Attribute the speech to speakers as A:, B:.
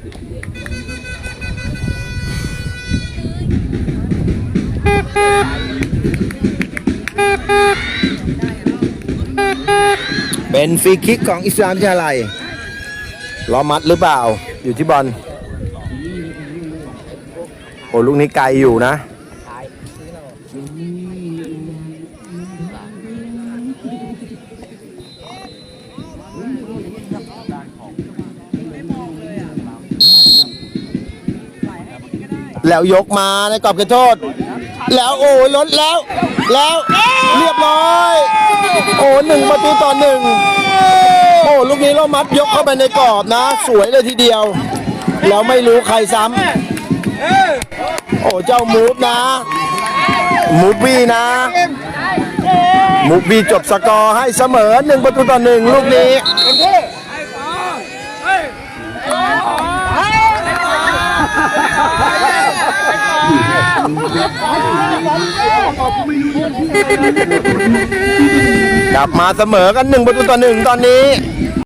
A: เป็นฟรีคิกของอิสลามวิทาลัยลอมัดหรือเปล่า อยู่ที่บอลโอ้ลูกนี้ไกลอยู่นะ แล้วยกมาในกรอบเขตโทษ แล้วโอ้ยล้นแล้ว แล้วเรียบร้อย โอ้หนึ่งประตูต่อหนึ่งโอ้ลูกนี้เรามัดยกเข้าไปในกรอบนะ สวยเลยทีเดียว แล้วไม่รู้ใครซ้ำโอ้เจ้ามูฟนะ มูฟบี้นะ มูฟบี้จบสกอร์ให้เสมอหนึ่งประตูต่อหนึ่งลูกนี้ กลับมาเสมอกันหนึ่งประตูต่อหนึ่งตอนนี้